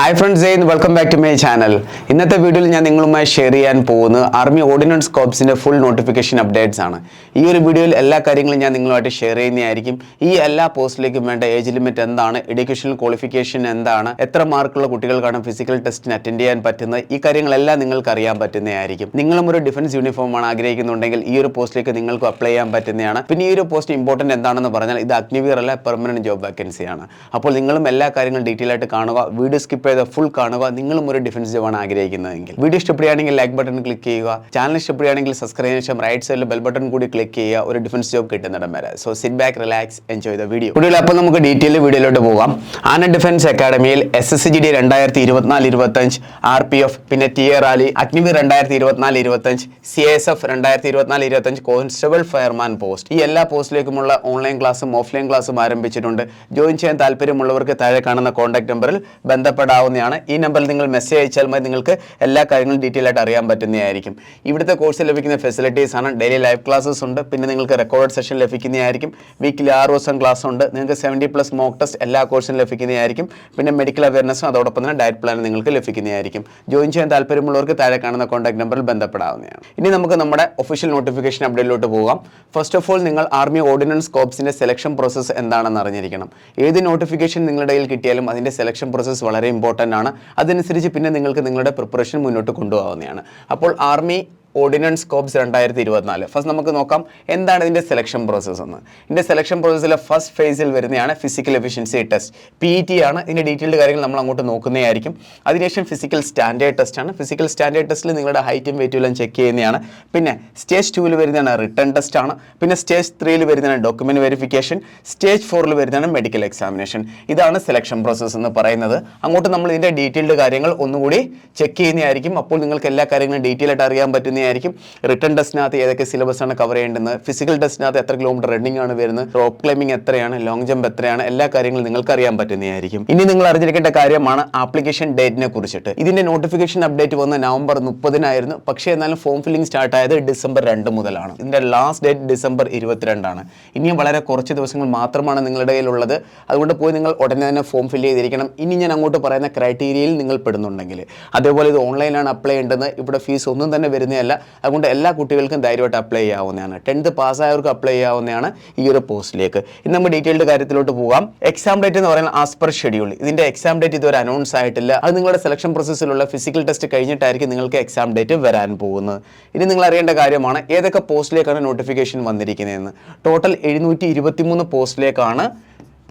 Hi friends Jai welcome back to my channel ഇന്നത്തെ വീഡിയോയിൽ ഞാൻ നിങ്ങളുമായി ഷെയർ ചെയ്യാൻ പോകുന്നത് ആർമി ഓർഡിനൻസ് കോപ്സിന്റെ ഫുൾ നോട്ടിഫിക്കേഷൻ അപ്ഡേറ്റ്സ് ആണ്. ഈ ഒരു വീഡിയോയിൽ എല്ലാ കാര്യങ്ങളും ഞാൻ നിങ്ങളുമായിട്ട് ഷെയർ ചെയ്യുന്നതായിരിക്കും. ഈ എല്ലാ പോസ്റ്റിലേക്കും വേണ്ട ഏജ് ലിമിറ്റ് എന്താണ് എഡ്യൂക്കേഷൻ ക്വാളിഫിക്കേഷൻ എന്താണ് എത്ര മാർക്കുള്ള കുട്ടികൾക്കാണ് ഫിസിക്കൽ ടെസ്റ്റിന് അറ്റൻഡ് ചെയ്യാൻ പറ്റുന്നത് ഈ കാര്യങ്ങളെല്ലാം നിങ്ങൾക്ക് അറിയാൻ പറ്റുന്നതായിരിക്കും. നിങ്ങളും ഒരു ഡിഫൻസ് യൂണിഫോം ആണ് ആഗ്രഹിക്കുന്നുണ്ടെങ്കിൽ ഈ ഒരു പോസ്റ്റിലേക്ക് നിങ്ങൾക്ക് അപ്ലൈ ചെയ്യാൻ പറ്റുന്നതാണ്. പിന്നെ ഈ ഒരു പോസ്റ്റ് ഇമ്പോർട്ടന്റ് എന്താണെന്ന് പറഞ്ഞാൽ ഇത് അഗ്നിവീർ അല്ല പെർമനന്റ് ജോബ് വേക്കൻസിയാണ് അപ്പോൾ നിങ്ങളും എല്ലാ കാര്യങ്ങളും ഡീറ്റെയിൽ ആയിട്ട് കാണുക. വീഡിയോ സ്കിപ്പ് ചെയ്ത് ഫുൾ കാണുക. നിങ്ങളും ഒരു ഡിഫൻസ് ജവാൻ ആഗ്രഹിക്കുന്നതെങ്കിൽ. വീഡിയോ ഇഷ്ടപ്പെടുകയാണെങ്കിൽ ലൈക്ക് ബട്ടൺ ക്ലിക്ക് ചെയ്യുക. ചാനൽ ഇഷ്ടപ്പെടുകയാണെങ്കിൽ സബ്സ്ക്രൈബ് ശേഷം റൈറ്റ് സൈഡിൽ ബെൽ ബട്ടൺ കൂടി ക്ലിക്ക് ചെയ്യുക. ഒരു ഡിഫൻസ് ജോബ് കിട്ടുന്നിടം വരെ. So sit back relax enjoy the video കൂടുതൽ അപ്പോൾ നമുക്ക് ഡീറ്റെയിൽ വീഡിയോയിലോട്ട് പോകാം. ആന defence അക്കാഡമിയിൽ S S C G D രണ്ടായിരത്തി ഇരുപത്തിനാല് ഇരുപത്തഞ്ച് ആർ പി എഫ് പിന്നെ ടി എ റാലി അഗ്നിവീർ രണ്ടായിരത്തി ഇരുപത്തിനാല് ഇരുപത്തഞ്ച് സി എസ് എഫ് രണ്ടായിരത്തി ഇരുപത്തിനാല് ഇരുപത്തഞ്ച് കോൺസ്റ്റബിൾ ഫയർമാൻ പോസ്റ്റ് ഈ എല്ലാ പോസ്റ്റിലേക്കുമുള്ള ഓൺലൈൻ ക്ലാസ്സും ഓഫ്ലൈൻ ക്ലാസ്സും ആരംഭിച്ചിട്ടുണ്ട്. ജോയിൻ ചെയ്യാൻ താല്പര്യമുള്ളവർക്ക് താഴെ കാണുന്ന കോൺടാക്ട് നമ്പറിൽ ബന്ധപ്പെടാവുന്നതാണ് ഈ നമ്പറിൽ നിങ്ങൾ മെസ്സേജ് അയച്ചാൽ മതി. നിങ്ങൾക്ക് എല്ലാ കാര്യങ്ങളും ഡീറ്റെയിൽ ആയിട്ട് അറിയാൻ പറ്റുന്നതായിരിക്കും. ഇവിടുത്തെ കോഴ്സിൽ ലഭിക്കുന്ന ഫെസിലിറ്റീസ് ആണ്. ഡെയിലി ലൈവ് ക്ലാസ്സസ് ഉണ്ട്. പിന്നെ നിങ്ങൾക്ക് റെക്കോർഡ് സെഷൻ ലഭിക്കുന്നതായിരിക്കും. വീക്കിലി ആറ് ദിവസം ക്ലാസ് ഉണ്ട്. നിങ്ങൾക്ക് സെവന്റി പ്ലസ് മോക്ക് ടെസ്റ്റ് എല്ലാ കോഴ്സും ലഭിക്കുന്നതായിരിക്കും. പിന്നെ മെഡിക്കൽ അവയർനെസ്സും അതോടൊപ്പം തന്നെ ഡയറ്റ് പ്ലാൻ നിങ്ങൾക്ക് ലഭിക്കുന്നതായിരിക്കും. ജോയിൻ ചെയ്യാൻ താല്പര്യമുള്ളവർക്ക് താഴെ കാണുന്ന കോൺടാക്ട് നമ്പറിൽ ബന്ധപ്പെടാവുന്നതാണ്. ഇനി നമുക്ക് നമ്മുടെ ഒഫീഷ്യൽ നോട്ടിഫിക്കേഷൻ അപ്ഡേറ്റിലോട്ട് പോകാം. ഫസ്റ്റ് ഓഫ് ഓൾ നിങ്ങൾ ആർമി ഓർഡിനൻസ് കോപ്സിന്റെ സെലക്ഷൻ പ്രോസസ്സ് എന്താണെന്ന് അറിഞ്ഞിരിക്കണം. ഏത് നോട്ടിഫിക്കേഷൻ നിങ്ങളുടെ കയ്യിൽ കിട്ടിയാലും അതിന്റെ സെലക്ഷൻ പ്രോസസ്സ് വളരെ ഇമ്പോർട്ടന്റ് ആണ്. അതനുസരിച്ച് പിന്നെ നിങ്ങൾക്ക് നിങ്ങളുടെ പ്രിപ്പറേഷൻ മുന്നോട്ട് കൊണ്ടുപോകാവുന്നതാണ്. അപ്പോൾ ആർമി ഓർഡിനൻസ് കോപ്സ് രണ്ടായിരത്തി ഇരുപത്തിനാല് ഫസ്റ്റ് നമുക്ക് നോക്കാം എന്താണ് ഇതിന്റെ സെലക്ഷൻ പ്രോസസ്സ് എന്ന്. ഇതിന്റെ സെലക്ഷൻ പ്രോസസ്സിലെ ഫസ്റ്റ് ഫേസിൽ വരുന്നതാണ് physical efficiency test P T ആണ്. ഇതിന്റെ ഡീറ്റെയിൽഡ് കാര്യങ്ങൾ നമ്മൾ അങ്ങോട്ട് നോക്കുന്നതായിരിക്കും അതിനുശേഷം ഫിസിക്കൽ സ്റ്റാൻഡേർഡ് ടെസ്റ്റ് ആണ്. ഫിസിക്കൽ സ്റ്റാൻഡേർഡ് ടെസ്റ്റിൽ നിങ്ങളുടെ ഹൈറ്റും വെയിറ്റും എല്ലാം ചെക്ക് ചെയ്യുന്നതാണ്. പിന്നെ സ്റ്റേജ് ടൂവിൽ വരുന്നതാണ് റിട്ടേൺ ടെസ്റ്റ് ആണ്. പിന്നെ സ്റ്റേജ് ത്രീയിൽ വരുന്നതാണ് ഡോക്യുമെന്റ് വെരിഫിക്കേഷൻ സ്റ്റേജ് ഫോറിൽ വരുന്നതാണ് മെഡിക്കൽ എക്സാമിനേഷൻ ഇതാണ് സെലക്ഷൻ പ്രോസസ്സ് എന്ന് പറയുന്നത്. അങ്ങോട്ട് നമ്മൾ ഇതിന്റെ ഡീറ്റെയിൽഡ് കാര്യങ്ങൾ ഒന്നുകൂടി ചെക്ക് ചെയ്യുന്നതായിരിക്കും അപ്പോൾ നിങ്ങൾക്ക് എല്ലാ കാര്യങ്ങളും ഡീറ്റെയിൽ ആയിട്ട് അറിയാൻ പറ്റുന്നതായിരിക്കും റിട്ടേൺ ടെസ്റ്റിനകത്ത് ഏതൊക്കെ സിലബസ് ആണ് കവർ ചെയ്യേണ്ടത്? ഫിസിക്കൽ ടെസ്റ്റിനകത്ത് എത്ര കിലോമീറ്റർ റണ്ണിംഗ് ആണ് വരുന്നത്? റോപ്പ് ക്ലൈമ്പിംഗ് എത്രയാണ്? ലോങ് ജമ്പ് എത്രയാണ്? എല്ലാ കാര്യങ്ങളും നിങ്ങൾക്ക് അറിയാൻ പറ്റുന്നതായിരിക്കും. ഇനി നിങ്ങൾ അറിഞ്ഞിരിക്കേണ്ട കാര്യമാണ് ആപ്ലിക്കേഷൻ ഡേറ്റിനെ കുറിച്ചിട്ട്. ഇതിന്റെ നോട്ടിഫിക്കേഷൻ അപ്ഡേറ്റ് വന്ന നവംബർ മുപ്പതിനായിരുന്നു. പക്ഷേ എന്നാലും ഫോം ഫില്ലിംഗ് സ്റ്റാർട്ട് ആയത് ഡിസംബർ രണ്ട് മുതലാണ്. ഇതിന്റെ ലാസ്റ്റ് ഡേറ്റ് ഡിസംബർ ഇരുപത്തിരണ്ടാണ്. ഇനിയും വളരെ കുറച്ച് ദിവസങ്ങൾ മാത്രമാണ് നിങ്ങളുടെ കയ്യിലുള്ളത്. അതുകൊണ്ട് പോയി നിങ്ങൾ ഉടനെ തന്നെ ഫോം ഫില്ല് ചെയ്തിരിക്കണം. ഇനി ഞാൻ അങ്ങോട്ട് പറയുന്ന ക്രൈറ്റീരിയയിൽ നിങ്ങൾ പെടുന്നുണ്ടെങ്കിൽ. അതേപോലെ ഇത് ഓൺലൈനാണ് അപ്ലൈ ചെയ്യേണ്ടത്. ഇവിടെ ഫീസ് ഒന്നും തന്നെ വരുന്നതല്ല. അതുകൊണ്ട് എല്ലാ കുട്ടികൾക്കും ധൈര്യമായിട്ട് അപ്ലൈ ചെയ്യാവുന്നതാണ്. ടെൻത്ത് പാസ്സായവർക്ക് അപ്ലൈ ചെയ്യാവുന്നതാണ് ഈ ഒരു പോസ്റ്റിലേക്ക് ഇന്ന് നമ്മൾ ഡീറ്റെയിൽഡ് കാര്യത്തിലോട്ട് പോകാം. എക്സാം ഡേറ്റ് എന്ന് പറയുന്നത് ആസ് പെർ ഷെഡ്യൂൾ ഇതിന്റെ എക്സാം ഡേറ്റ് ഇതുവരെ അനൗൺസ് ആയിട്ടില്ല. അത് നിങ്ങളുടെ സെലക്ഷൻ പ്രോസസ്സിലുള്ള ഫിസിക്കൽ ടെസ്റ്റ് കഴിഞ്ഞിട്ടായിരിക്കും നിങ്ങൾക്ക് എക്സാം ഡേറ്റ് വരാൻ പോകുന്നത്. ഇനി നിങ്ങൾ അറിയേണ്ട കാര്യമാണ് ഏതൊക്കെ പോസ്റ്റിലേക്കാണ് നോട്ടിഫിക്കേഷൻ വന്നിരിക്കുന്നതെന്ന്. ടോട്ടൽ എഴുന്നൂറ്റി പോസ്റ്റിലേക്കാണ്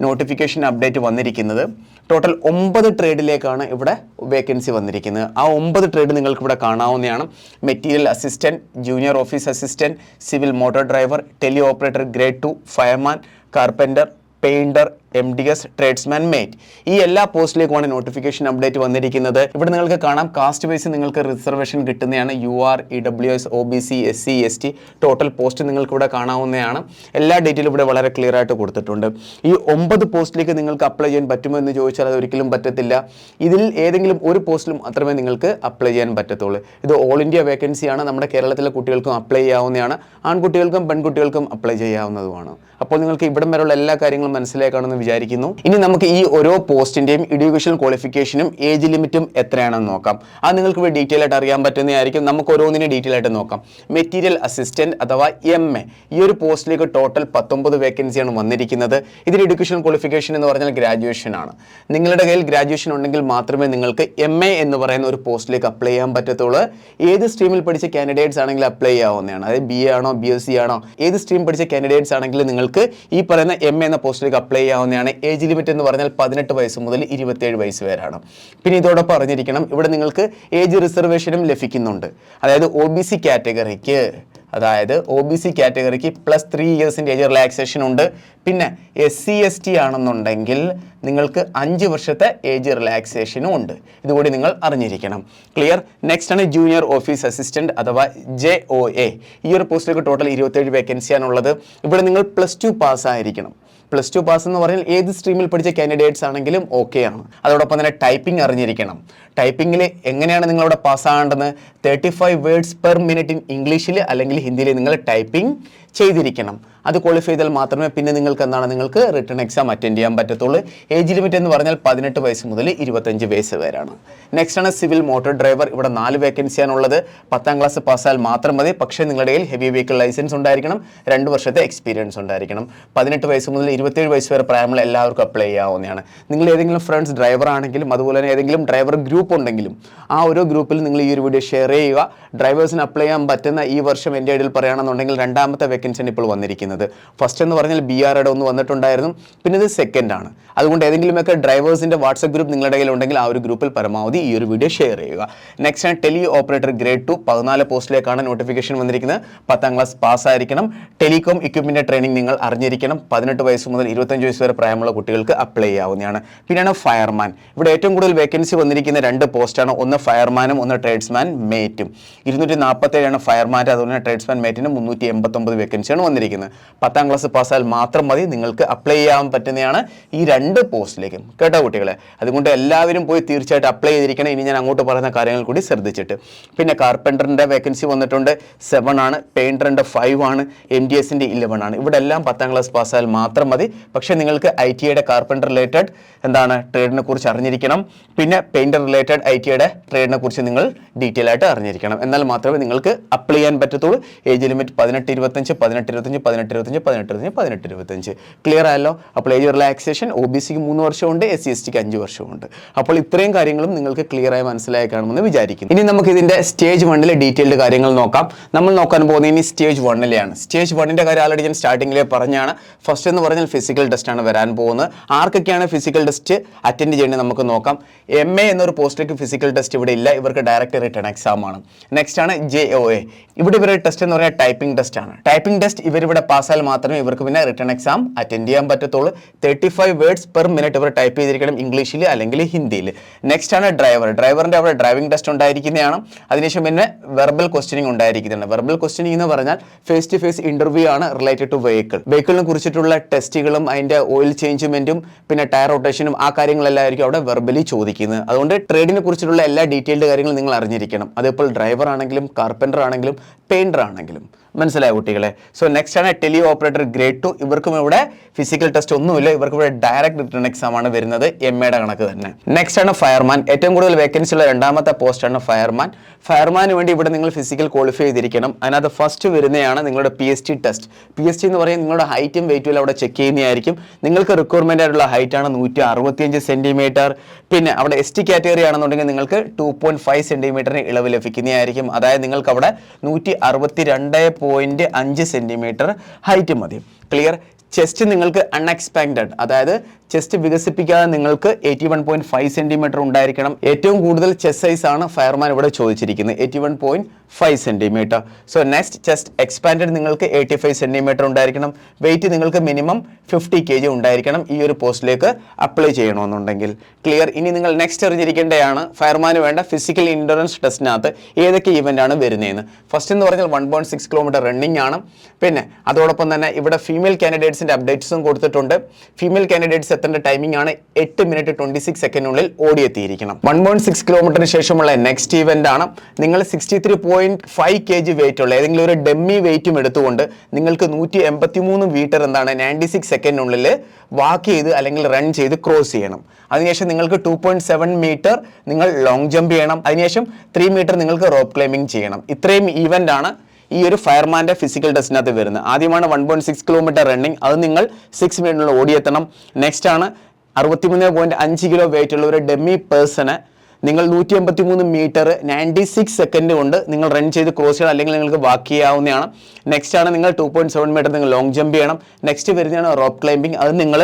നോട്ടിഫിക്കേഷൻ അപ്ഡേറ്റ് വന്നിരിക്കുന്നത്. ടോട്ടൽ ഒമ്പത് ട്രേഡിലേക്കാണ് ഇവിടെ വേക്കൻസി വന്നിരിക്കുന്നത്. ആ ഒമ്പത് ട്രേഡ് നിങ്ങൾക്ക് ഇവിടെ കാണാവുന്നതാണ്. Material assistant junior office assistant civil motor driver tele operator grade two fireman carpenter painter M D S tradesman mate ഈ എല്ലാ പോസ്റ്റിലേക്കുമാണ് നോട്ടിഫിക്കേഷൻ അപ്ഡേറ്റ് വന്നിരിക്കുന്നത്. ഇവിടെ നിങ്ങൾക്ക് കാണാം കാസ്റ്റ് വൈസ് നിങ്ങൾക്ക് റിസർവേഷൻ കിട്ടുന്നതാണ് U R E W S O B C S C S T total post നിങ്ങൾക്ക് ഇവിടെ കാണാവുന്നതാണ്. എല്ലാ ഡീറ്റെയിലും ഇവിടെ വളരെ ക്ലിയർ ആയിട്ട് കൊടുത്തിട്ടുണ്ട്. ഈ ഒമ്പത് പോസ്റ്റിലേക്ക് നിങ്ങൾക്ക് അപ്ലൈ ചെയ്യാൻ പറ്റുമോ എന്ന് ചോദിച്ചാൽ അത് ഒരിക്കലും പറ്റത്തില്ല. ഇതിൽ ഏതെങ്കിലും ഒരു പോസ്റ്റിലും മാത്രമേ നിങ്ങൾക്ക് അപ്ലൈ ചെയ്യാൻ പറ്റത്തുള്ളൂ. ഇത് ഓൾ ഇന്ത്യ വേക്കൻസിയാണ് നമ്മുടെ കേരളത്തിലെ കുട്ടികൾക്കും അപ്ലൈ ചെയ്യാവുന്നതാണ്. ആൺകുട്ടികൾക്കും പെൺകുട്ടികൾക്കും അപ്ലൈ ചെയ്യാവുന്നതുമാണ്. അപ്പോൾ നിങ്ങൾക്ക് ഇവിടം വരെയുള്ള എല്ലാ കാര്യങ്ങളും മനസ്സിലാക്കാണെന്ന് വിചാരിക്കുന്നു. ഇനി നമുക്ക് ഈ ഓരോ പോസ്റ്റിന്റെയും എഡ്യൂക്കേഷൻ ക്വാളിഫിക്കേഷനും ഏജ് ലിമിറ്റും എത്രയാണെന്ന് നോക്കാം. അത് നിങ്ങൾക്ക് ഇവിടെ ഡീറ്റെയിൽ ആയിട്ട് അറിയാൻ പറ്റുന്നതായിരിക്കും. നമുക്ക് ഓരോന്നിനെ ഡീറ്റെയിൽ ആയിട്ട് നോക്കാം. മെറ്റീരിയൽ അസിസ്റ്റന്റ് അഥവാ എം എ ഈ ഒരു പോസ്റ്റിലേക്ക് ടോട്ടൽ പത്തൊമ്പത് വേക്കൻസിയാണ് വന്നിരിക്കുന്നത്. ഇതിൽ എഡ്യൂക്കേഷൻ ക്വാളിഫിക്കേഷൻ എന്ന് പറഞ്ഞാൽ ഗ്രാജുവേഷൻ ആണ്. നിങ്ങളുടെ കയ്യിൽ ഗ്രാജുവേഷൻ ഉണ്ടെങ്കിൽ മാത്രമേ നിങ്ങൾക്ക് എം എ എന്ന് പറയുന്ന ഒരു പോസ്റ്റിലേക്ക് അപ്ലൈ ചെയ്യാൻ പറ്റത്തുള്ളൂ. ഏത് സ്ട്രീമിൽ പഠിച്ച കാൻഡിഡേറ്റ്സ് ആണെങ്കിൽ അപ്ലൈ ചെയ്യാവുന്നതാണ്. അതായത് ബി എ ആണോ ബി എസ് സി ആണോ ഏത് സ്ട്രീം പഠിച്ച കാൻഡിഡേറ്റ്സ് ആണെങ്കിലും നിങ്ങൾക്ക് ഈ പറയുന്ന എം എ എന്ന പോസ്റ്റിലേക്ക് അപ്ലൈ ചെയ്യാവുന്നതാണ് ഏജ് ലിമിറ്റ് എന്ന് പറഞ്ഞാൽ പതിനെട്ട് വയസ്സ് മുതൽ ഇരുപത്തിയേഴ് വയസ്സ് വരെയാണ്. പിന്നെ ഇതോടൊപ്പം അറിഞ്ഞിരിക്കണം ഇവിടെ നിങ്ങൾക്ക് ഏജ് റിസർവേഷനും ലഭിക്കുന്നുണ്ട്. അതായത് ഒ ബി സി കാറ്റഗറിക്ക് അതായത് ഒ ബി സി കാറ്റഗറിക്ക് പ്ലസ് ത്രീ ഇയേഴ്സിന്റെ ഏജ് റിലാക്സേഷൻ ഉണ്ട്. പിന്നെ എസ് സി എസ് ടി ആണെന്നുണ്ടെങ്കിൽ നിങ്ങൾക്ക് അഞ്ച് വർഷത്തെ ഏജ് റിലാക്സേഷനും ഉണ്ട്. ഇതുകൂടി നിങ്ങൾ അറിഞ്ഞിരിക്കണം. ക്ലിയർ നെക്സ്റ്റ് ആണ് ജൂനിയർ ഓഫീസ് അസിസ്റ്റന്റ് അഥവാ ജെ ഒ എ ഈ ഒരു പോസ്റ്റിലേക്ക് ടോട്ടൽ ഇരുപത്തേഴ് വേക്കൻസിയാണുള്ളത് ഇവിടെ നിങ്ങൾ പ്ലസ് ടു പാസ്സായിരിക്കണം പ്ലസ് ടു പാസ് എന്ന് പറഞ്ഞാൽ ഏത് സ്ട്രീമിൽ പഠിച്ച കാൻഡിഡേറ്റ്സ് ആണെങ്കിലും ഓക്കെ ആണ്. അതോടൊപ്പം തന്നെ ടൈപ്പിംഗ് അറിഞ്ഞിരിക്കണം. ടൈപ്പിംഗിൽ എങ്ങനെയാണ് നിങ്ങളവിടെ പാസ്സാകേണ്ടത് thirty five words per minute in ഇംഗ്ലീഷിൽ അല്ലെങ്കിൽ ഹിന്ദിയിൽ നിങ്ങൾ ടൈപ്പിംഗ് ചെയ്തിരിക്കണം. അത് ക്വാളിഫൈ ചെയ്താൽ മാത്രമേ പിന്നെ നിങ്ങൾക്ക് എന്താണ് നിങ്ങൾക്ക് റിട്ടേൺ എക്സാം അറ്റൻഡ് ചെയ്യാൻ പറ്റത്തുള്ളൂ. ഏജ് ലിമിറ്റ് എന്ന് പറഞ്ഞാൽ പതിനെട്ട് വയസ്സ് മുതൽ ഇരുപത്തഞ്ച് വയസ്സ് വരെയാണ്. നെക്സ്റ്റ് ആണ് സിവിൽ മോട്ടോർ ഡ്രൈവർ ഇവിടെ നാല് വേക്കൻസിയാണ് ഉള്ളത്. പത്താം ക്ലാസ് പാസ്സായാൽ മാത്രം മതി. പക്ഷേ നിങ്ങളുടെ കയ്യിൽ ഹെവി വെഹിക്കിൾ ലൈസൻസ് ഉണ്ടായിരിക്കണം. രണ്ട് വർഷത്തെ എക്സ്പീരിയൻസ് ഉണ്ടായിരിക്കണം. പതിനെട്ട് വയസ്സ് മുതൽ ഇരുപത്തേഴ് വയസ്സ് വരെ പ്രായമുള്ള എല്ലാവർക്കും അപ്ലൈ ചെയ്യാവുന്നതാണ്. നിങ്ങൾ ഏതെങ്കിലും ഫ്രണ്ട്സ് ഡ്രൈവർ ആണെങ്കിലും അതുപോലെ തന്നെ ഏതെങ്കിലും ഡ്രൈവർ ഗ്രൂപ്പ് ഉണ്ടെങ്കിലും ആ ഓരോ ഗ്രൂപ്പിൽ നിങ്ങൾ ഈ ഒരു വീഡിയോ ഷെയർ ചെയ്യുക. ഡ്രൈവേഴ്സിന് അപ്ലൈ ചെയ്യാൻ പറ്റുന്ന ഈ വർഷം എന്റെ ഇടയിൽ പറയുകയാണെന്നുണ്ടെങ്കിൽ രണ്ടാമത്തെ വേക്കൻസിയാണ് ഇപ്പോൾ വന്നിരിക്കുന്നത്. ഫസ്റ്റ് എന്ന് പറഞ്ഞാൽ ബി ആറുടെ ഒന്ന് വന്നിട്ടുണ്ടായിരുന്നു. പിന്നെ ഇത് സെക്കൻഡ് ആണ്. അതുകൊണ്ട് ഏതെങ്കിലുമൊക്കെ ഡ്രൈവേഴ്സിന്റെ വാട്സപ്പ് ഗ്രൂപ്പ് നിങ്ങളുടെ കയ്യിൽ ഉണ്ടെങ്കിൽ ആ ഒരു ഗ്രൂപ്പിൽ പരമാവധി ഈ ഒരു വീഡിയോ ഷെയർ ചെയ്യുക. നെക്സ്റ്റ് ആണ് ടെലി ഓപ്പറേറ്റർ ഗ്രേഡ് ടു പതിനാല് പോസ്റ്റിലേക്കാണ് നോട്ടിഫിക്കേഷൻ വന്നിരിക്കുന്നത്. പത്താം ക്ലാസ് പാസ്സായിരിക്കണം ടെലികോം ഇക്വിപ്മെന്റ് ട്രെയിനിങ് നിങ്ങൾ അറിഞ്ഞിരിക്കണം. പതിനെട്ട് വയസ്സ് മുതൽ ഇരുപത്തഞ്ച് വയസ്സ് വരെ പ്രായമുള്ള കുട്ടികൾക്ക് അപ്ലൈ ചെയ്യാവുന്നതാണ്. പിന്നെയാണ് ഫയർമാൻ ഇവിടെ ഏറ്റവും കൂടുതൽ വേക്കൻസി വന്നിരിക്കുന്ന രണ്ട് പോസ്റ്റാണ് ഒന്ന് ഫയർമാനും ഒന്ന് ട്രേഡ്സ്മാൻ മേറ്റും ഇരുന്നൂറ്റി നാൽപ്പത്തേഴാണ് ഫയർമാന്റെ അതുപോലെ ട്രേഡ്സ്മാൻ മേറ്റിന് മുന്നൂറ്റി എൺപത്തൊമ്പത് വേക്കൻസിയാണ് വന്നിരിക്കുന്നത്. പത്താം ക്ലാസ് പാസ്സായാൽ മാത്രം മതി നിങ്ങൾക്ക് അപ്ലൈ ചെയ്യാൻ പറ്റുന്നതാണ് ഈ രണ്ട് പോസ്റ്റിലേക്കും. കേട്ടോ കുട്ടികളെ? അതുകൊണ്ട് എല്ലാവരും പോയി തീർച്ചയായിട്ടും അപ്ലൈ ചെയ്തിരിക്കണം. ഇനി ഞാൻ അങ്ങോട്ട് പറയുന്ന കാര്യങ്ങൾ കൂടി ശ്രദ്ധിച്ചിട്ട്. പിന്നെ കാർപ്പന്ററിന്റെ വേക്കൻസി വന്നിട്ടുണ്ട്. സെവൻ ആണ്. പെയിന്ററിന്റെ ഫൈവ് ആണ്. എം ഡി എസിന്റെ ഇലവൻ ആണ്. ഇവിടെ എല്ലാം പത്താം ക്ലാസ് പാസ്സായാൽ മാത്രം മതി. പക്ഷേ നിങ്ങൾക്ക് ഐ ടി ഐയുടെ കാർപ്പന്റർ റിലേറ്റഡ് എന്താണ് ട്രേഡിനെ കുറിച്ച് അറിഞ്ഞിരിക്കണം. പിന്നെ പെയിന്റർ റിലേറ്റഡ് ഐ ടി ഐയുടെ ട്രേഡിനെ കുറിച്ച് നിങ്ങൾ ഡീറ്റെയിൽ ആയിട്ട് അറിഞ്ഞിരിക്കണം. എന്നാൽ മാത്രമേ നിങ്ങൾക്ക് അപ്ലൈ ചെയ്യാൻ പറ്റത്തുള്ളൂ. ഏജ് ലിമിറ്റ് പതിനെട്ട് ഇരുപത്തഞ്ച് പതിനെട്ട് ഇരുപത്തഞ്ച് പതിനെട്ട് ഇരുപത്തഞ്ച് പതിനെട്ട് ഇരുപത്തഞ്ച് പതിനെട്ട് ഇരുപത്തഞ്ച് ക്ലിയർ ആയല്ലോ? അപ്പോൾ ഏജ് റിലാക്സേഷൻ ഒ ബി സിക്ക് മൂന്ന് വർഷമുണ്ട് എസ് സി എസ് ടിക്ക് അഞ്ച് വർഷമുണ്ട്. അപ്പോൾ ഇത്രയും കാര്യങ്ങളും നിങ്ങൾക്ക് ക്ലിയർ ആയി മനസ്സിലായി കാണുമെന്ന് വിചാരിക്കുന്നു. ഇനി നമുക്ക് ഇതിന്റെ സ്റ്റേജ് വണ്ണിലെ ഡീറ്റെയിൽഡ് കാര്യങ്ങൾ നോക്കാം. നമ്മൾ നോക്കാൻ പോകുന്നത് ഇനി സ്റ്റേജ് വണ്ണിലെയാണ് സ്റ്റേജ് വണ്ണിന്റെ കാര്യം ആൾറെഡി ഞാൻ സ്റ്റാർട്ടിങ്ങിലെ പറഞ്ഞാണ്. ഫസ്റ്റ് എന്ന് പറഞ്ഞാൽ ഫിസിക്കൽ ടെസ്റ്റ് ആണ് വരാൻ പോകുന്നത്. ആർക്കൊക്കെയാണ് ഫിസിക്കൽ ടെസ്റ്റ് അറ്റൻഡ് ചെയ്യേണ്ടത് നമുക്ക് നോക്കാം. എം എ എന്നൊരു പോസ്റ്റിലേക്ക് ഫിസിക്കൽ ടെസ്റ്റ് ഇവിടെ ഇല്ല. ഇവർക്ക് ഡയറക്റ്റ് റിട്ടേൺ എക്സാം ആണ്. നെക്സ്റ്റ് ആണ് ജെ ഒ എ ഇവിടെ ഇവരുടെ ടെസ്റ്റ് എന്ന് പറയുന്നത് ടൈപ്പിംഗ് ടെസ്റ്റ് ആണ്. ടൈപ്പിംഗ് ടെസ്റ്റ് ഇവരിവിടെ പാസ്സായാൽ മാത്രമേ ഇവർക്ക് പിന്നെ റിട്ടേൺ എക്സാം അറ്റൻഡ് ചെയ്യാൻ പറ്റത്തുള്ളൂ. Thirty five words per minute ഇവർ ടൈപ്പ് ചെയ്തിരിക്കണം ഇംഗ്ലീഷിൽ അല്ലെങ്കിൽ ഹിന്ദിയിൽ നെക്സ്റ്റ് ആണ് ഡ്രൈവർ ഡ്രൈവറിന്റെ അവിടെ ഡ്രൈവിംഗ് ടെസ്റ്റ് ഉണ്ടായിരിക്കുന്നതാണ്. അതിനുശേഷം പിന്നെ വെർബൽ ക്വസ്റ്റ്യനിങ് ഉണ്ടായിരിക്കുന്നതാണ്. വെർബൽ ക്വസ്റ്റ്യനിങ് എന്ന് പറഞ്ഞാൽ ഫേസ് ടു ഫേസ് ഇന്റർവ്യൂ ആണ് റിലേറ്റഡ് ടു വെഹിക്കിൾ വെഹിക്കിളിനെ കുറിച്ചിട്ടുള്ള ടെസ്റ്റുകളും അതിന്റെ ഓയിൽ ചേഞ്ച്മെന്റും പിന്നെ ടയർ റൊട്ടേഷനും ആ കാര്യങ്ങളെല്ലാം ആയിരിക്കും അവിടെ വെർബലി ചോദിക്കുന്നത്. അതുകൊണ്ട് ട്രേഡിനെ കുറിച്ചിട്ടുള്ള എല്ലാ ഡീറ്റെയിൽഡ് കാര്യങ്ങളും നിങ്ങൾ അറിഞ്ഞിരിക്കണം. അതേപോലെ ഡ്രൈവർ ആണെങ്കിലും കാർപ്പന്റർ ആണെങ്കിലും പെയിന്റർ ആണെങ്കിലും. മനസ്സിലായ കുട്ടികളെ? സോ നെക്സ്റ്റ് ആണ് ടെലി ഓപ്പറേറ്റർ ഗ്രേഡ് ടു ഇവർക്കും ഇവിടെ ഫിസിക്കൽ ടെസ്റ്റ് ഒന്നുമില്ല. ഇവർക്ക് ഇവിടെ ഡയറക്റ്റ് റിട്ടേൺ എക്സാം ആണ് വരുന്നത്. എം എയുടെ കണക്ക് തന്നെ. നെക്സ്റ്റ് ആണ് ഫയർമാൻ ഏറ്റവും കൂടുതൽ വേക്കൻസി ഉള്ള രണ്ടാമത്തെ പോസ്റ്റ് ആണ് ഫയർമാൻ ഫയർമാന് വേണ്ടി ഇവിടെ നിങ്ങൾ ഫിസിക്കൽ ക്വാളിഫൈ ചെയ്തിരിക്കണം. അതിനകത്ത് ഫസ്റ്റ് വരുന്നതാണ് നിങ്ങളുടെ P S T test P S T എന്ന് പറയുന്നത് നിങ്ങളുടെ ഹൈറ്റും വെയിറ്റും അവിടെ ചെക്ക് ചെയ്യുന്നതായിരിക്കും. നിങ്ങൾക്ക് റിക്വയർമെന്റ് ആയിട്ടുള്ള ഹൈറ്റ് ആണ് നൂറ്റി അറുപത്തിയഞ്ച് സെന്റിമീറ്റർ പിന്നെ അവിടെ എസ് ടി കാറ്റഗറി ആണെന്നുണ്ടെങ്കിൽ നിങ്ങൾക്ക് ടു പോയിന്റ് ഫൈവ് സെന്റിമീറ്ററിന് ഇളവ് ലഭിക്കുന്നതായിരിക്കും. അതായത് നിങ്ങൾക്ക് അവിടെ നൂറ്റി അറുപത്തി രണ്ട് പോയിന്റ് അഞ്ച് സെന്റിമീറ്റർ ഹൈറ്റ് മതി. ക്ലിയർ ചെസ്റ്റ് നിങ്ങൾക്ക് അൺഎക്സ്പെക്റ്റഡ് അതായത് ചെസ്റ്റ് വികസിപ്പിക്കാതെ നിങ്ങൾക്ക് eighty one point five centimetre ഉണ്ടായിരിക്കണം. ഏറ്റവും കൂടുതൽ ചെസ്റ്റ് സൈസ് ആണ് ഫയർമാൻ ഇവിടെ ചോദിച്ചിരിക്കുന്നത് eighty one point five centimetre so next chest expanded നിങ്ങൾക്ക് എയ്റ്റി ഫൈവ് സെന്റിമീറ്റർ ഉണ്ടായിരിക്കണം. വെയിറ്റ് നിങ്ങൾക്ക് മിനിമം ഫിഫ്റ്റി കെ ജി ഉണ്ടായിരിക്കണം ഈ ഒരു പോസ്റ്റിലേക്ക് അപ്ലൈ ചെയ്യണമെന്നുണ്ടെങ്കിൽ. ക്ലിയർ ഇനി നിങ്ങൾ നെക്സ്റ്റ് അറിഞ്ഞിരിക്കേണ്ടതാണ് ഫയർമാന് വേണ്ട ഫിസിക്കൽ ഇൻഡുറൻസ് ടെസ്റ്റിനകത്ത് ഏതൊക്കെ ഇവന്റ് ആണ് വരുന്നതെന്ന്. ഫസ്റ്റ് എന്ന് പറഞ്ഞാൽ one point six kilometre running ആണ്. പിന്നെ അതോടൊപ്പം തന്നെ ഇവിടെ ഫീമെയിൽ കാൻഡിഡേറ്റ്സിന്റെ അപ്ഡേറ്റ്സും കൊടുത്തിട്ടുണ്ട്. ഫീമെയിൽ കാൻഡിഡേറ്റ്സ് എത്തേണ്ട ടൈമിംഗ് ആണ് എട്ട് മിനിറ്റ് ട്വന്റി സിക്സ് സെക്കൻഡിനുള്ളിൽ ഓടിയെത്തിയിരിക്കണം. വൺ പോയിന്റ് സിക്സ് കിലോമീറ്ററിന് ശേഷമുള്ള നെക്സ്റ്റ് ഇവന്റ് ആണ്. നിങ്ങൾ sixty three point five K G weight ഉള്ള ഏതെങ്കിലും ഒരു ഡെമ്മി വെയിറ്റും എടുത്തുകൊണ്ട് നിങ്ങൾക്ക് നൂറ്റി എൺപത്തി മൂന്ന് മീറ്റർ എന്താണ് നയന്റി സിക്സ് സെക്കൻഡിനുള്ളിൽ വാക്ക് ചെയ്ത് അല്ലെങ്കിൽ റൺ ചെയ്ത് ക്രോസ് ചെയ്യണം. അതിനുശേഷം നിങ്ങൾക്ക് ടു പോയിന്റ് സെവൻ മീറ്റർ നിങ്ങൾ ലോങ് ജമ്പ് ചെയ്യണം. അതിനുശേഷം ത്രീ മീറ്റർ നിങ്ങൾക്ക് റോപ്പ് ക്ലൈമ്പിംഗ് ചെയ്യണം. ഇത്രയും ഈവന്റ് ആണ്. ഈ ഒരു ഫയർമാന്റെ ഫിസിക്കൽ ടെസ്റ്റിനകത്ത് വരുന്നത്. ആദ്യമാണ് one point six kilometre running അത് നിങ്ങൾ സിക്സ് മിനിറ്റിനുള്ള ഓടിയെത്തണം. നെക്സ്റ്റ് ആണ് അറുപത്തിമൂന്ന് പോയിന്റ് അഞ്ച് കിലോ വെയിറ്റ് ഉള്ള ഒരു ഡെമ്മി പേഴ്സണ് നിങ്ങൾ നൂറ്റി എൺപത്തി മൂന്ന് മീറ്റർ നയന്റി സിക്സ് സെക്കൻഡ് കൊണ്ട് നിങ്ങൾ റൺ ചെയ്ത് ക്രോസ് ചെയ്യണം. അല്ലെങ്കിൽ നിങ്ങൾക്ക് വാക്ക് ചെയ്യാവുന്നതാണ്. നെക്സ്റ്റ് ആണ് നിങ്ങൾ ടു പോയിന്റ് സെവൻ മീറ്റർ നിങ്ങൾ ലോങ് ജമ്പ് ചെയ്യണം. നെക്സ്റ്റ് വരുന്നതാണ് റോപ്പ് ക്ലൈമ്പിംഗ് അത് നിങ്ങൾ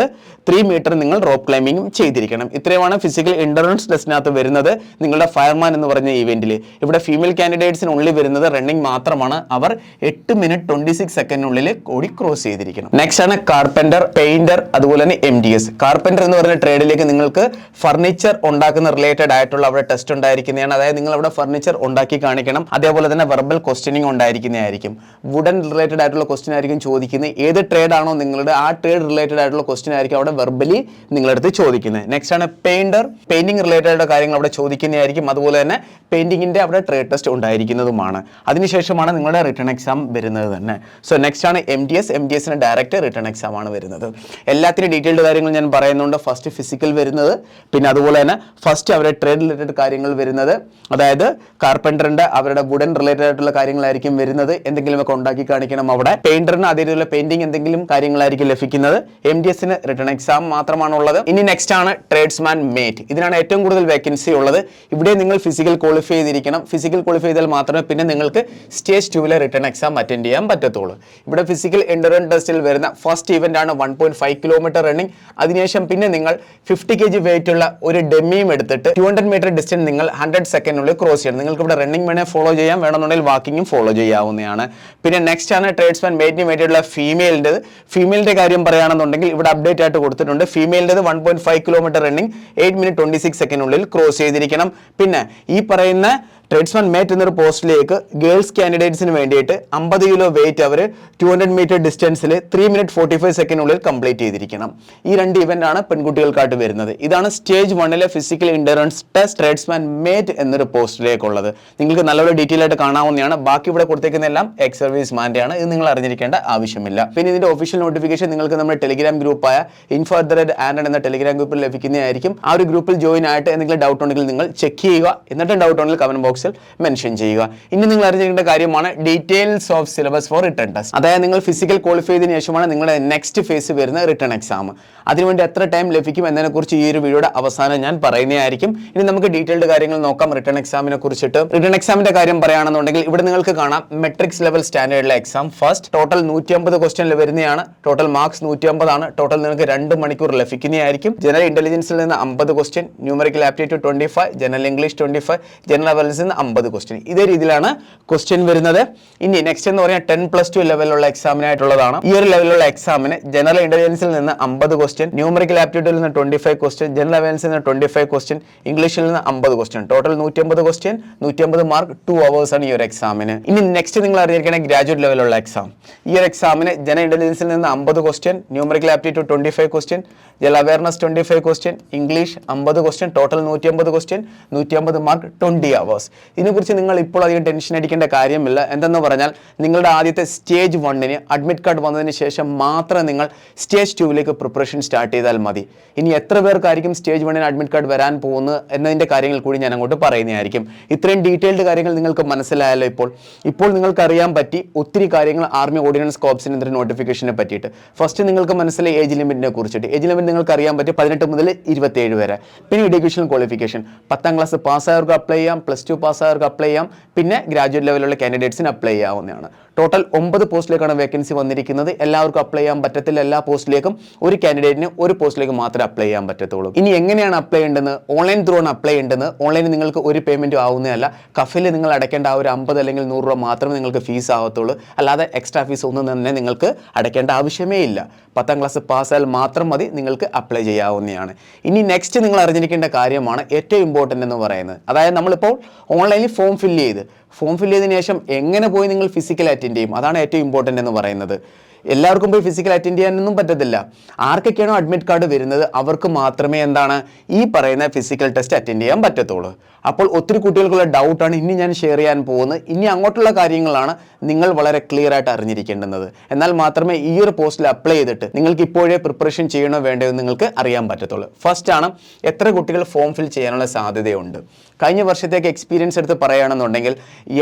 ത്രീ മീറ്റർ നിങ്ങൾ റോപ്പ് ക്ലൈമ്പിംഗും ചെയ്തിരിക്കണം. ഇത്രയുമാണ് ഫിസിക്കൽ എൻഡറൻസ് ടെസ്റ്റിനകത്ത് വരുന്നത്. നിങ്ങളുടെ ഫയർമാൻ എന്ന് പറഞ്ഞ ഇവന്റിൽ ഇവിടെ ഫീമെയിൽ കാൻഡിഡേറ്റ്സിന് ഉള്ളിൽ വരുന്നത് റണ്ണിംഗ് മാത്രമാണ്. അവർ എട്ട് മിനിറ്റ് ട്വന്റി സിക്സ് സെക്കൻഡിനുള്ളിൽ ഓടി ക്രോസ് ചെയ്തിരിക്കണം. നെക്സ്റ്റ് ആണ് കാർപ്പന്റർ പെയിന്റർ അതുപോലെ തന്നെ എം ഡി എസ് കാർപ്പന്റർ എന്ന് പറഞ്ഞ ട്രേഡിലേക്ക് നിങ്ങൾക്ക് ഫർണിച്ചർ ഉണ്ടാക്കുന്ന റിലേറ്റഡ് ആയിട്ടുള്ള അവിടെ ടെസ്റ്റ് ഉണ്ടായിരിക്കുന്നതാണ്. അതായത് നിങ്ങൾ അവിടെ ഫർണിച്ചർ ഉണ്ടാക്കി കാണിക്കണം. അതേപോലെ തന്നെ വെർബൽ ക്വസ്റ്റ്യനിങ് ഉണ്ടായിരിക്കുന്നതായിരിക്കും. വുഡൻ റിലേറ്റഡ് ആയിട്ടുള്ള ക്വസ്റ്റ്യൻ ആയിരിക്കും ചോദിക്കുന്നത്. ഏത് ട്രേഡ് ആണോ നിങ്ങളുടെ ആ ട്രേഡ് റിലേറ്റഡ് ആയിട്ടുള്ള ക്വസ്റ്റ്യൻ ആയിരിക്കും അവിടെ വെർബലി നിങ്ങളടുത്ത് ചോദിക്കുന്നത്. നെക്സ്റ്റ് ആണ് പെയിന്റർ പെയിന്റിംഗ് റിലേറ്റഡ് ആയിട്ടുള്ള കാര്യങ്ങൾ അവിടെ ചോദിക്കുന്നതായിരിക്കും. അതുപോലെ തന്നെ പെയിന്റിങ്ങിന്റെ അവിടെ ട്രേഡ് ടെസ്റ്റ് ഉണ്ടായിരിക്കുന്നതുമാണ്. അതിനുശേഷമാണ് നിങ്ങളുടെ റിട്ടേൺ എക്സാം വരുന്നത് തന്നെ. സോ നെക്സ്റ്റ് ആണ് M D S M D എസിന് ഡയറക്റ്റ് റിട്ടേൺ എക്സാം ആണ് വരുന്നത്. എല്ലാത്തിനും ഡീറ്റെയിൽഡ് കാര്യങ്ങൾ ഞാൻ പറയുന്നുണ്ട്. ഫസ്റ്റ് ഫിസിക്കൽ വരുന്നത്. പിന്നെ അതുപോലെ തന്നെ ഫസ്റ്റ് അവരെ ട്രേഡ് റിലേറ്റഡ് കാര്യങ്ങൾ വരുന്നത്. അതായത് കാർപ്പന്ററിന്റെ അവരുടെ വുഡൻ റിലേറ്റഡ് ആയിട്ടുള്ള കാര്യങ്ങളായിരിക്കും വരുന്നത്. എന്തെങ്കിലുമൊക്കെ ഉണ്ടാക്കി കാണിക്കണം അവിടെ. പെയിന്ററിന് അതേ രീതിയിലുള്ള പെയിന്റിംഗ് എന്തെങ്കിലും കാര്യങ്ങളായിരിക്കും ലഭിക്കുന്നത്. എം ഡി എസിന് റിട്ടേൺ എക്സാം മാത്രമാണ് ഉള്ളത് ഇനി നെക്സ്റ്റ് ആണ് ട്രേഡ്സ്മാൻ മേറ്റ് ഇതിനാണ് ഏറ്റവും കൂടുതൽ വേക്കൻസി ഉള്ളത്. ഇവിടെ നിങ്ങൾ ഫിസിക്കൽ ക്വാളിഫൈ ചെയ്തിരിക്കണം. ഫിസിക്കൽ ക്വാളിഫൈ ചെയ്താൽ മാത്രമേ പിന്നെ നിങ്ങൾക്ക് സ്റ്റേജ് ടൂവിലെ റിട്ടേൺ എക്സാം അറ്റൻഡ് ചെയ്യാൻ പറ്റത്തുള്ളൂ. ഇവിടെ ഫിസിക്കൽ എൻഡറൻസ് ടെസ്റ്റിൽ വരുന്ന ഫസ്റ്റ് ഇവന്റ് ആണ് one point five kilometre running അതിനുശേഷം പിന്നെ നിങ്ങൾ ഫിഫ്റ്റി കെ ജി വെയിറ്റ് ഉള്ള ഒരു ഡെമ്മിയും എടുത്തിട്ട് ടു ഹൺഡ്രഡ് മീറ്റർ ഡിസ്റ്റൻസ് നിങ്ങൾ ഹൺഡ്രഡ് സെക്കൻഡിനുള്ളിൽ ക്രോസ് ചെയ്യണം. നിങ്ങൾക്ക് ഇവിടെ റണ്ണിംഗ് വേണേൽ ഫോളോ ചെയ്യാം. വേണമെന്നുണ്ടെങ്കിൽ വാക്കിങ്ങും ഫോളോ ചെയ്യാവുന്നതാണ്. പിന്നെ നെക്സ്റ്റ് ആണ് ട്രേഡ്സ്മാൻ മേറ്റിന് വേണ്ടിയിട്ടുള്ള ഫീമെയിലിന്റെ ഫീമെയിലിന്റെ കാര്യം പറയുകയാണെന്നുണ്ടെങ്കിൽ ഇവിടെ അപ്ഡേറ്റ് ആയിട്ട് കൊടുത്തിട്ടുണ്ട്. ഫീമെയിലിന്റെ one point five kilometre running eight minute twenty six സെക്കൻഡിനുള്ളിൽ cross ചെയ്തിരിക്കണം. പിന്നെ ഈ പറയുന്ന ട്രേഡ്സ്മാൻ മേറ്റ് എന്നൊരു പോസ്റ്റിലേക്ക് ഗേൾസ് കാൻഡിഡേറ്റ്സിന് വേണ്ടിയിട്ട് അമ്പത് കിലോ വെയിറ്റ് അവർ ടു ഹൺഡ്രഡ് മീറ്റർ ഡിസ്റ്റൻസിൽ ത്രീ മിനിറ്റ് ഫോർട്ടി ഫൈവ് സെക്കൻഡിനുള്ളിൽ കംപ്ലീറ്റ് ചെയ്തിരിക്കണം. ഈ രണ്ട് ഇവന്റ് ആണ് പെൺകുട്ടികൾക്കായിട്ട് വരുന്നത്. ഇതാണ് സ്റ്റേജ് വണ്ണിലെ physical endurance test tradesman mate എന്നൊരു പോസ്റ്റിലേക്കുള്ളത്. നിങ്ങൾക്ക് നല്ലൊരു ഡീറ്റെയിൽ ആയിട്ട് കാണാവുന്നതാണ്. ബാക്കി ഇവിടെ കൊടുത്തേക്കുന്ന എല്ലാം എക്സ് സർവീസ് മാന്റെ ആണ്. ഇത് നിങ്ങൾ അറിഞ്ഞിരിക്കേണ്ട ആവശ്യമില്ല. പിന്നെ ഇതിന്റെ ഒഫീഷ്യൽ നോട്ടിഫിക്കേഷൻ നിങ്ങൾക്ക് നമ്മുടെ ടെലിഗ്രാം ഗ്രൂപ്പായ ഇൻഫർദർ ആൻഡ് എന്ന ടെലിഗ്രാം ഗ്രൂപ്പിൽ ലഭിക്കുന്നതായിരിക്കും. ആ ഒരു ഗ്രൂപ്പിൽ ജോയിൻ ആയിട്ട് എന്തെങ്കിലും ഡൗട്ട് ഉണ്ടെങ്കിൽ നിങ്ങൾ ചെക്ക് ചെയ്യുക. എന്നിട്ടും ഡൗട്ട് ഉണ്ടെങ്കിൽ കമന്റ് ബോക്സിൽ മെൻഷൻ ചെയ്യുക. ഇനി നിങ്ങൾ അറിഞ്ഞിരിക്കേണ്ട കാര്യമാണ് details of syllabus for written test അതായത് നിങ്ങൾ ഫിസിക്കൽ ക്വാളിഫൈ ചെയ്തതിനു ശേഷമാണ് നിങ്ങളുടെ നെക്സ്റ്റ് ഫേസ് വരുന്ന റിട്ടേൺ എക്സാം അതിനുവേണ്ടി എത്ര ടൈം ലഭിക്കും എന്നതിനെ കുറിച്ച് ഈ ഒരു വീഡിയോയുടെ അവസാനം ഞാൻ പറയുന്നതായിരിക്കും. ഇനി നമുക്ക് ഡീറ്റെയിൽഡ് കാര്യങ്ങൾ നോക്കാം. റിട്ടേൺ എക്സാമിനെ കുറിച്ചിട്ട്. റിട്ടേൺ എക്സാമിന്റെ കാര്യം പറയുകയാണെന്നുണ്ടെങ്കിൽ ഇവിടെ നിങ്ങൾക്ക് കാണാം. മെട്രിക്സ് ലെവൽ സ്റ്റാൻഡേർഡിലെ എക്സാം ഫസ്റ്റ് ടോട്ടൽ നൂറ്റി അമ്പത് ക്വസ്റ്റ്യൻ വരുന്നതാണ്. ടോട്ടൽ മാർക്സ് നൂറ്റി അമ്പതാണ് ടോട്ടൽ നിങ്ങൾക്ക് രണ്ട് മണിക്കൂർ ലഭിക്കുന്നതായിരിക്കും. ജനറൽ ഇന്റലിജൻസിൽ നിന്ന് അമ്പത് question numerical aptitude twenty five general English twenty five general അവയർസിൽ നിന്ന് അമ്പത് ക്വസ്റ്റ്യൻ ഇതേ രീതിയിലാണ് ക്വസ്റ്റ്യൻ വരുന്നത്. ഇനി നെക്സ്റ്റ് എന്ന് പറഞ്ഞാൽ ടെൻ പ്ലസ് ടു ലെവലിലുള്ള എക്സാമിനായിട്ടുള്ളതാണ് ഈ ഒരു ലെവലിലുള്ള എക്സാമിന് ജനറൽ ഇന്റലിജൻസിൽ നിന്ന് അമ്പത് ക്വസ്റ്റ്യൻ ന്യൂമറിക്കൽ ആപ്റ്റിറ്റ്യൂഡിൽ നിന്ന് ട്വന്റി ഫൈവ് ക്വസ്റ്റ്യൻ ജനറൽ അവയൻസിൽ നിന്ന് ട്വന്റി ഫൈവ് ക്വസ്റ്റ്യൻ ഇംഗ്ലീഷിൽ നിന്ന് അമ്പത് ക്വസ്റ്റ്യൻ ടോട്ടൽ നൂറ്റി അമ്പത് ക്വസ്റ്റ്യൻ നൂറ്റി അമ്പത് മാർക്ക് ടു അവേഴ്സ് ആണ് ഈ ഒരു എക്സാമിന് ഇനി നെക്സ്റ്റ് നിങ്ങൾ അറിഞ്ഞിരിക്കുന്ന ഗ്രാജുവേറ്റ് ലെവലുള്ള എക്സാം ഈ ഒരു എക്സാമിന് ജനറൽ ഇന്റലിജൻസിൽ നിന്ന് അമ്പത് question numerical aptitude twenty five question general awareness twenty five question English അമ്പത് ക്വസ്റ്റ്യൻ ടോട്ടൽ നൂറ്റി അമ്പത് ക്വസ്റ്റ്യൻ നൂറ്റി അമ്പത് മാർക്ക് ട്വന്റി അവേഴ്സ് ഇതിനെക്കുറിച്ച് നിങ്ങൾ ഇപ്പോൾ അധികം ടെൻഷൻ അടിക്കേണ്ട കാര്യമില്ല. എന്തെന്ന് പറഞ്ഞാൽ നിങ്ങളുടെ ആദ്യത്തെ സ്റ്റേജ് വണ്ണിന് അഡ്മിറ്റ് കാർഡ് വന്നതിന് ശേഷം മാത്രം നിങ്ങൾ സ്റ്റേജ് ടൂവിലേക്ക് പ്രിപ്പറേഷൻ സ്റ്റാർട്ട് ചെയ്താൽ മതി. ഇനി എത്ര പേർക്കായിരിക്കും സ്റ്റേജ് വണ്ണിന് അഡ്മിറ്റ് കാർഡ് വരാൻ പോകുന്നത് എന്നതിന്റെ കാര്യങ്ങൾ കൂടി ഞാൻ അങ്ങോട്ട് പറയുന്നതായിരിക്കും. ഇത്രയും ഡീറ്റെയിൽഡ് കാര്യങ്ങൾ നിങ്ങൾക്ക് മനസ്സിലായല്ലോ ഇപ്പോൾ. ഇപ്പോൾ നിങ്ങൾക്കറിയാൻ പറ്റി ഒത്തിരി കാര്യങ്ങൾ ആർമി ഓർഡിനൻസ് കോപ്സിനെതിരെ നോട്ടിഫിക്കേഷനെ പറ്റിയിട്ട്. ഫസ്റ്റ് നിങ്ങൾക്ക് മനസ്സിലായി ഏജ് ലിമിറ്റിനെ കുറിച്ചിട്ട്. ഏജ് ലിമിറ്റ് നിങ്ങൾക്ക് അറിയാൻ പറ്റി പതിനെട്ട് മുതൽ ഇരുപത്തേഴ് വരെ. പിന്നെ എഡ്യൂക്കേഷൻ ക്വാളിഫിക്കേഷൻ പത്താം ക്ലാസ് പാസ്സായവർക്ക് അപ്ലൈ ചെയ്യാം. പ്ലസ് ടു പാസ്സായവർക്ക് അപ്ലൈ ചെയ്യാം. പിന്നെ ഗ്രാജുവേറ്റ് ലെവലുള്ള കാൻഡിഡേറ്റ്സിന് അപ്ലൈ ചെയ്യാവുന്നതാണ്. ടോട്ടൽ ഒമ്പത് പോസ്റ്റിലേക്കാണ് വേക്കൻസി വന്നിരിക്കുന്നത്. എല്ലാവർക്കും അപ്ലൈ ചെയ്യാൻ പറ്റത്തില്ല. എല്ലാ പോസ്റ്റിലേക്കും ഒരു കാൻഡിഡേറ്റിന് ഒരു പോസ്റ്റിലേക്ക് മാത്രമേ അപ്ലൈ ചെയ്യാൻ പറ്റത്തുള്ളൂ. ഇനി എങ്ങനെയാണ് അപ്ലൈ ചെയ്യേണ്ടത്? ഓൺലൈൻ ത്രൂ ആണ് അപ്ലൈ ചെയ്യേണ്ടത്. ഓൺലൈനിൽ നിങ്ങൾക്ക് ഒരു പേയ്മെന്റും ആവുന്നതല്ല. കഫിൽ നിങ്ങൾ അടയ്ക്കേണ്ട ആ ഒരു അമ്പത് അല്ലെങ്കിൽ നൂറ് രൂപ മാത്രമേ നിങ്ങൾക്ക് ഫീസ് ആവത്തുള്ളൂ. അല്ലാതെ എക്സ്ട്രാ ഫീസ് ഒന്നും തന്നെ നിങ്ങൾക്ക് അടയ്ക്കേണ്ട ആവശ്യമേ ഇല്ല. പത്താം ക്ലാസ് പാസ്സായാൽ മാത്രം മതി നിങ്ങൾക്ക് അപ്ലൈ ചെയ്യാവുന്നതാണ്. ഇനി നെക്സ്റ്റ് നിങ്ങൾ അറിഞ്ഞിരിക്കേണ്ട കാര്യമാണ് ഏറ്റവും ഇമ്പോർട്ടന്റ് എന്ന് പറയുന്നത്. അതായത് നമ്മളിപ്പോൾ ഓൺലൈനിൽ ഫോം ഫില്ല് ചെയ്ത്. ഫോം ഫില്ല് ചെയ്തതിന് ശേഷം എങ്ങനെ പോയി നിങ്ങൾ ഫിസിക്കൽ അറ്റൻഡ് ചെയ്യും? അതാണ് ഏറ്റവും ഇമ്പോർട്ടന്റ് എന്ന് പറയുന്നത്. എല്ലാവർക്കും പോയി ഫിസിക്കൽ അറ്റൻഡ് ചെയ്യാനൊന്നും പറ്റത്തില്ല. ആർക്കൊക്കെയാണോ അഡ്മിറ്റ് കാർഡ് വരുന്നത്? അവർക്ക് മാത്രമേ എന്താണ് ഈ പറയുന്ന ഫിസിക്കൽ ടെസ്റ്റ് അറ്റൻഡ് ചെയ്യാൻ പറ്റത്തുള്ളൂ. അപ്പോൾ ഒത്തിരി കുട്ടികൾക്കുള്ള ഡൗട്ടാണ് ഇനി ഞാൻ ഷെയർ ചെയ്യാൻ പോകുന്നത്. ഇനി അങ്ങോട്ടുള്ള കാര്യങ്ങളാണ് നിങ്ങൾ വളരെ ക്ലിയർ ആയിട്ട് അറിഞ്ഞിരിക്കേണ്ടുന്നത്. എന്നാൽ മാത്രമേ ഈ ഒരു പോസ്റ്റിൽ അപ്ലൈ ചെയ്തിട്ട് നിങ്ങൾക്ക് ഇപ്പോഴേ പ്രിപ്പറേഷൻ ചെയ്യണോ വേണ്ടയോ എന്ന് നിങ്ങൾക്ക് അറിയാൻ പറ്റത്തുള്ളൂ. ഫസ്റ്റ് ആണ് എത്ര കുട്ടികൾ ഫോം ഫിൽ ചെയ്യാനുള്ള സാധ്യതയുണ്ട്. കഴിഞ്ഞ വർഷത്തേക്ക് എക്സ്പീരിയൻസ് എടുത്ത് പറയുകയാണെന്നുണ്ടെങ്കിൽ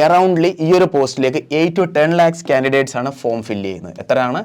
എറൗണ്ട്ലി ഈ ഒരു പോസ്റ്റിലേക്ക് eight to ten lakhs candidates ആണ് ഫോം ഫിൽ ചെയ്യുന്നത്. എത്രയാണ്?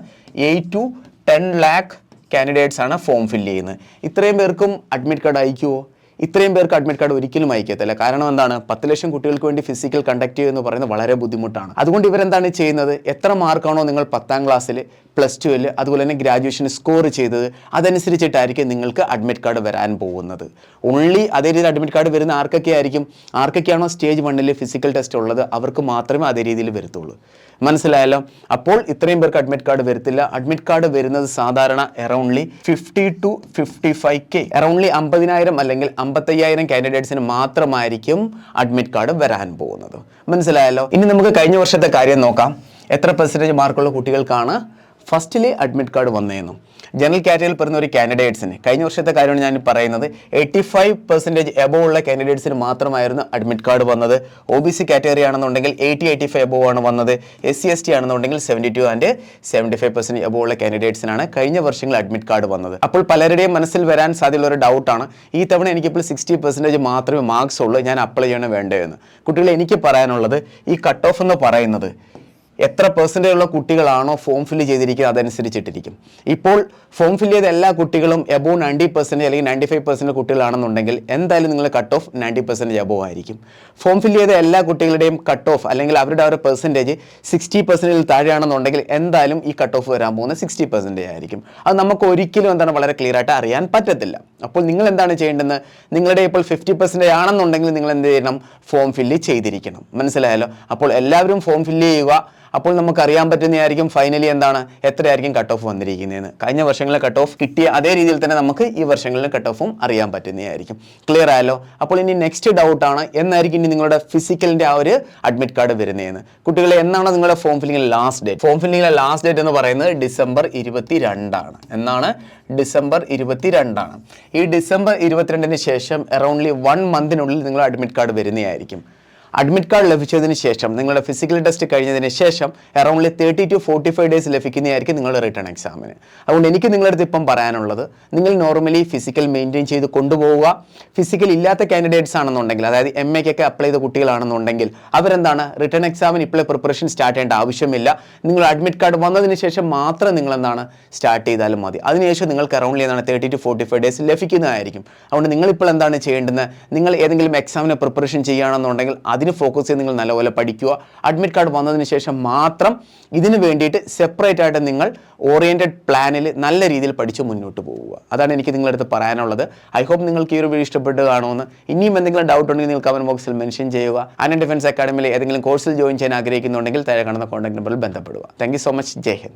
Eight to ten lakh candidates ആണ് ഫോം ഫിൽ ചെയ്യുന്നത്. ഇത്രയും പേർക്കും അഡ്മിറ്റ് കാർഡ് അയക്കുമോ ഇത്രയും പേർക്ക് അഡ്മിറ്റ് കാർഡ് ഒരിക്കലും അയക്കത്തില്ല. കാരണം എന്താണ്? പത്ത് ലക്ഷം കുട്ടികൾക്ക് വേണ്ടി ഫിസിക്കൽ കണ്ടക്ട് ചെയ്യുക എന്ന് പറയുന്നത് വളരെ ബുദ്ധിമുട്ടാണ്. അതുകൊണ്ട് ഇവരെന്താണ് ചെയ്യുന്നത്? എത്ര മാർക്കാണോ നിങ്ങൾ പത്താം ക്ലാസ്സിൽ പ്ലസ് ടുവിൽ അതുപോലെ തന്നെ ഗ്രാജുവേഷൻ സ്കോർ ചെയ്തത് അതനുസരിച്ചിട്ടായിരിക്കും നിങ്ങൾക്ക് അഡ്മിറ്റ് കാർഡ് വരാൻ പോകുന്നത്. ഓൺലി അതേ രീതിയിൽ അഡ്മിറ്റ് കാർഡ് വരുന്ന ആർക്കൊക്കെ ആയിരിക്കും? ആർക്കൊക്കെയാണോ സ്റ്റേജ് വണ്ണിൽ ഫിസിക്കൽ ടെസ്റ്റ് ഉള്ളത്? അവർക്ക് മാത്രമേ അതേ രീതിയിൽ വരത്തുള്ളൂ. മനസ്സിലായല്ലോ? അപ്പോൾ ഇത്രയും പേർക്ക് അഡ്മിറ്റ് കാർഡ് വരത്തില്ല. അഡ്മിറ്റ് കാർഡ് വരുന്നത് സാധാരണ aroundly fifty to fifty five K aroundly അമ്പതിനായിരം അല്ലെങ്കിൽ അമ്പത്തയ്യായിരം കാൻഡിഡേറ്റ്സിന് മാത്രമായിരിക്കും അഡ്മിറ്റ് കാർഡ് വരാൻ പോകുന്നത്. മനസ്സിലായല്ലോ? ഇനി നമുക്ക് കഴിഞ്ഞ വർഷത്തെ കാര്യം നോക്കാം. എത്ര പെർസെന്റേജ് മാർക്കുള്ള കുട്ടികൾക്കാണ് ഫസ്റ്റിൽ അഡ്മിറ്റ് കാർഡ് വന്നേന്നു. ജനറൽ കാറ്റഗറിയിൽ പെടുന്ന ഒരു കാൻഡിഡേറ്റ്സിന് കഴിഞ്ഞ വർഷത്തെ കാര്യമാണ് ഞാൻ പറയുന്നത്. എയ്റ്റി ഫൈവ് പെർസെന്റേജ് എബോ ഉള്ള കാൻഡിഡേറ്റ്സിന് മാത്രമായിരുന്നു അഡ്മിറ്റ് കാർഡ് വന്നത്. ഒ ബി സി കാറ്റഗറി ആണെന്നുണ്ടെങ്കിൽ എയ്റ്റി എയ്റ്റി ഫൈവ് എബോ ആണ് വന്നത്. എസ് സി എസ് ടി ആണെന്നുണ്ടെങ്കിൽ seventy two and seventy five percent above ഉള്ള കാൻഡിഡേറ്റ്സിനാണ് കഴിഞ്ഞ വർഷങ്ങളിൽ അഡ്മിറ്റ് കാർഡ് വന്നത്. അപ്പോൾ പലരുടെയും മനസ്സിൽ വരാൻ സാധ്യതയുള്ള ഒരു ഡൗട്ടാണ്. ഈ തവണ എനിക്കിപ്പോൾ സിക്സ്റ്റി പെർസെന്റേജ് മാത്രമേ മാർക്സ് ഉള്ളൂ. ഞാൻ അപ്ലൈ ചെയ്യണം വേണ്ടതെന്ന് കുട്ടികളെ എനിക്ക് പറയാനുള്ളത് ഈ കട്ട് ഓഫ് എന്ന് പറയുന്നത് എത്ര പെർസെന്റേജ് ഉള്ള കുട്ടികളാണോ ഫോം ഫില്ല് ചെയ്തിരിക്കുന്നത് അതനുസരിച്ചിട്ടിരിക്കും. ഇപ്പോൾ ഫോം ഫില്ല് ചെയ്ത എല്ലാ കുട്ടികളും എബോ നയന്റി പെർസെന്റേജ് അല്ലെങ്കിൽ നയന്റി ഫൈവ് പെർസെന്റ് കുട്ടികളാണെന്നുണ്ടെങ്കിൽ എന്തായാലും നിങ്ങൾ cut off ninety percentage above ആയിരിക്കും. ഫോം ഫില്ല് ചെയ്ത എല്ലാ കുട്ടികളുടെയും കട്ട് ഓഫ് അല്ലെങ്കിൽ അവരുടെ ഒരു പെർസെന്റേജ് സിക്സ്റ്റി പെർസെന്റേജിൽ താഴെയാണെന്നുണ്ടെങ്കിൽ എന്തായാലും ഈ കട്ട് ഓഫ് വരാൻ പോകുന്നത് സിക്സ്റ്റി പെർസെന്റേജ് ആയിരിക്കും. അത് നമുക്ക് ഒരിക്കലും എന്താണ് വളരെ ക്ലിയർ ആയിട്ട് അറിയാൻ പറ്റത്തില്ല. അപ്പോൾ നിങ്ങൾ എന്താണ് ചെയ്യേണ്ടത്? നിങ്ങളുടെ ഇപ്പോൾ ഫിഫ്റ്റി പെർസെന്റേജ് ആണെന്നുണ്ടെങ്കിൽ നിങ്ങൾ എന്ത് ചെയ്യണം? ഫോം ഫില്ല് ചെയ്തിരിക്കണം. മനസ്സിലായല്ലോ? അപ്പോൾ എല്ലാവരും ഫോം ഫില്ല് ചെയ്യുക. അപ്പോൾ നമുക്ക് അറിയാൻ പറ്റുന്നതായിരിക്കും ഫൈനലി എന്താണ്? എത്രയായിരിക്കും കട്ട് ഓഫ് വന്നിരിക്കുന്നതെന്ന്. കഴിഞ്ഞ വർഷങ്ങളിലെ കട്ട് ഓഫ് കിട്ടിയ അതേ രീതിയിൽ തന്നെ നമുക്ക് ഈ വർഷങ്ങളിലെ കട്ട് ഓഫും അറിയാൻ പറ്റുന്നതായിരിക്കും. ക്ലിയർ ആയല്ലോ? അപ്പോൾ ഇനി നെക്സ്റ്റ് ഡൗട്ടാണ് എന്നായിരിക്കും ഇനി നിങ്ങളുടെ ഫിസിക്കലിന്റെ ആ ഒരു അഡ്മിറ്റ് കാർഡ് വരുന്നതെന്ന്. കുട്ടികളെ എന്നാണ് നിങ്ങളുടെ form filling last date form ഫില്ലിംഗിലെ last date എന്ന് പറയുന്നത് ഡിസംബർ ഇരുപത്തി രണ്ടാണ് എന്നാണ് ഡിസംബർ ഇരുപത്തി രണ്ടാണ് ഈ ഡിസംബർ ഇരുപത്തിരണ്ടിന് ശേഷം അറൗണ്ട്ലി വൺ മന്തിനുള്ളിൽ നിങ്ങൾ അഡ്മിറ്റ് കാർഡ് വരുന്നതായിരിക്കും. അഡ്മിറ്റ് കാർഡ് ലഭിച്ചതിന് ശേഷം നിങ്ങളുടെ ഫിസിക്കൽ ടെസ്റ്റ് കഴിഞ്ഞതിന് ശേഷം aroundly thirty to forty five days ലഭിക്കുന്നതായിരിക്കും നിങ്ങളുടെ റിട്ടേൺ എക്സാമിന് അതുകൊണ്ട് എനിക്ക് നിങ്ങളുടെ അടുത്ത് ഇപ്പം പറയാനുള്ളത് നിങ്ങൾ നോർമലി ഫിസിക്കൽ മെയിന്റെയിൻ ചെയ്ത് കൊണ്ടുപോവുക. ഫിസിക്കൽ ഇല്ലാത്ത കാൻഡിഡേറ്റ്സ് ആണെന്നുണ്ടെങ്കിൽ അതായത് എം എക്കൊക്കെ അപ്ലൈ ചെയ്ത കുട്ടികളാണെന്നുണ്ടെങ്കിൽ അവരെന്താണ് റിട്ടേൺ എക്സാമിന് ഇപ്പോഴേ പ്രിപ്പറേഷൻ സ്റ്റാർട്ട് ചെയ്യേണ്ട ആവശ്യമില്ല. നിങ്ങൾ അഡ്മിറ്റ് കാർഡ് വന്നതിന് ശേഷം മാത്രം നിങ്ങൾ എന്താണ് സ്റ്റാർട്ട് ചെയ്താലും മതി. അതിനുശേഷം നിങ്ങൾക്ക് അറൗണ്ട്ലി എന്താണ് thirty to forty five days ലഭിക്കുന്നതായിരിക്കും. അതുകൊണ്ട് നിങ്ങളിപ്പോൾ എന്താണ് ചെയ്യേണ്ടത്? നിങ്ങൾ ഏതെങ്കിലും എക്സാമിന് പ്രിപ്പറേഷൻ ചെയ്യുകയാണെന്നുണ്ടെങ്കിൽ അതിന് ഫോക്കസ് ചെയ്ത് നിങ്ങൾ നല്ലപോലെ പഠിക്കുക. അഡ്മിറ്റ് കാർഡ് വന്നതിന് ശേഷം മാത്രം ഇതിന് വേണ്ടിയിട്ട് സെപ്പറേറ്റ് ആയിട്ട് നിങ്ങൾ ഓറിയന്റഡ് പ്ലാനിൽ നല്ല രീതിയിൽ പഠിച്ച് മുന്നോട്ട് പോവുക. അതാണ് എനിക്ക് നിങ്ങളുടെ അടുത്ത് പറയാനുള്ളത്. ഐ ഹോപ്പ് നിങ്ങൾക്ക് ഈ ഒരു വീഡിയോ ഇഷ്ടപ്പെട്ട് കാണുമെന്ന് ഇനിയും എന്തെങ്കിലും ഡൗട്ട് ഉണ്ടെങ്കിൽ നിങ്ങൾ കമന്റ് ബോക്സിൽ മെൻഷൻ ചെയ്യുക. അനൻ ഡിഫൻസ് അക്കാഡമിയിൽ ഏതെങ്കിലും കോഴ്സിൽ ജോയിൻ ചെയ്യാൻ ആഗ്രഹിക്കുന്നുണ്ടെങ്കിൽ താഴെ കാണുന്ന കോൺടാക്ട് നമ്പറിൽ ബന്ധപ്പെടുക. Thank so much Jai Hind.